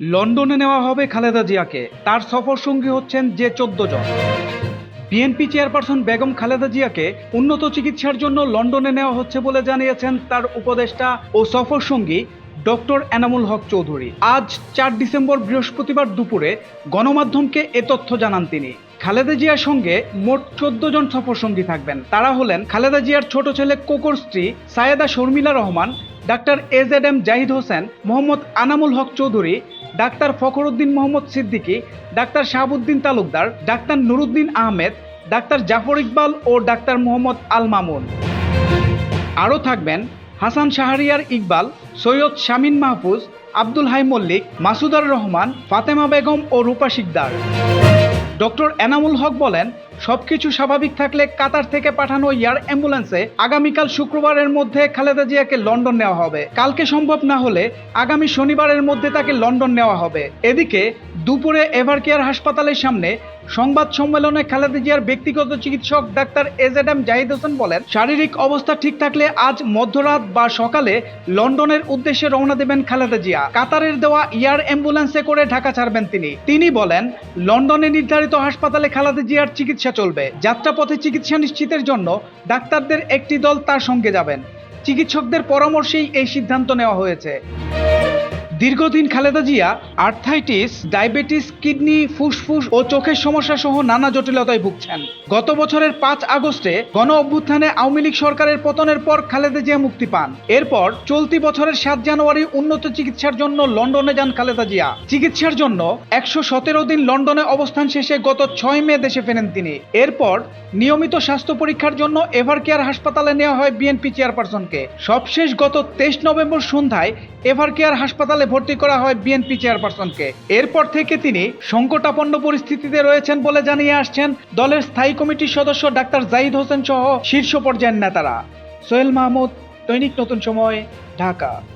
লন্ডনে নেওয়া হবে খালেদা জিয়াকে। তার সফর সঙ্গী হচ্ছেন যে চোদ্দ জন। বিএনপি চেয়ারপারসন বেগম খালেদা জিয়াকে উন্নত চিকিৎসার জন্য লন্ডনে নেওয়া হচ্ছে বলে জানিয়েছেন তার উপদেষ্টা ও সফর সঙ্গী ডক্টর এনামুল হক চৌধুরী। আজ চার ডিসেম্বর বৃহস্পতিবার দুপুরে গণমাধ্যমকে এ তথ্য জানান তিনি। খালেদা জিয়ার সঙ্গে মোট চোদ্দ জন সফর সঙ্গী থাকবেন। তারা হলেন খালেদা জিয়ার ছোট ছেলে কোকর স্ত্রী Sayeda Sharmila Rahman, doctor A Z M Zahid Hossain, Mohammad Anamul Haque Chowdhury doctor Fakhruddin Mohammad Siddiqui, doctor Shahabuddin Talukdar, doctor Nuruddin Ahmed, doctor Jafar Iqbal O doctor Mohammad Al Mamun. আরও থাকবেন হাসান শাহরিয়ার ইকবাল, সৈয়দ শামিন মাহফুজ, আব্দুল হাই মল্লিক, মাসুদার রহমান, ফাতেমা বেগম ও রূপা শিকদার। ডক্টর এনামুল হক বলেন সবকিছু স্বাভাবিক থাকলে কাতার থেকে পাঠানো এয়ার অ্যাম্বুলেন্সে আগামীকাল শুক্রবারের মধ্যে খালেদা জিয়াকে লন্ডন নেওয়া হবে। কালকে সম্ভব না হলে আগামী শনিবারের মধ্যে তাকে লন্ডন নেওয়া হবে। এদিকে, দুপুরে এভারকেয়ার হাসপাতালের সামনে সংবাদ সম্মেলনে খালেদা জিয়ার ব্যক্তিগত চিকিৎসক doctor A Z M Zahid Hossain বলেন, শারীরিক অবস্থা ঠিক থাকলে আজ মধ্যরাত বা সকালে লন্ডনের উদ্দেশ্যে রওনা দেবেন খালেদা জিয়া। কাতারের দেওয়া এয়ার অ্যাম্বুলেন্সে করে ঢাকা ছাড়বেন তিনি। তিনি বলেন, লন্ডনে নির্ধারিত হাসপাতালে খালেদা জিয়ার চিকিৎসা চলবে। যাত্রাপথে চিকিৎসা নিশ্চিতের জন্য ডাক্তারদের একটি দল তার সঙ্গে যাবেন। চিকিৎসকদের পরামর্শেই এই সিদ্ধান্ত নেওয়া হয়েছে। দীর্ঘদিন Khaleda Zia arthritis, diabetes, kidney, ফুসফুস ও চোখের সমস্যা সহ নানা জটিলতায় ভুগছেন। গত বছরের পাঁচ আগস্টে গণ অভ্যুত্থানে আওয়ামী লীগ সরকারের পতনের পর খালেদা জিয়া মুক্তি পান। এরপর চলতি বছরের সাত জানুয়ারি উন্নত চিকিৎসার জন্য লন্ডনে যান খালেদা জিয়া। চিকিৎসার জন্য একশো সতেরো দিন লন্ডনে অবস্থান শেষে গত ছয় মে দেশে ফেরেন তিনি। এরপর নিয়মিত স্বাস্থ্য পরীক্ষার জন্য এভার কেয়ার হাসপাতালে নেওয়া হয় বিএনপি চেয়ারপারসনকে। সবশেষ গত তেইশ নভেম্বর সন্ধ্যায় এভার কেয়ার হাসপাতালে ভর্তি করা হয় বিএনপি চেয়ারপারসনকে। এরপর থেকে তিনি সংকটাপন্ন পরিস্থিতিতে রয়েছেন বলে জানিয়ে আসছেন দলের স্থায়ী কমিটির সদস্য ডাক্তার জাহিদ হোসেন সহ শীর্ষ পর্যায়ের নেতারা। সোহেল মাহমুদ, দৈনিক নতুন সময়, ঢাকা।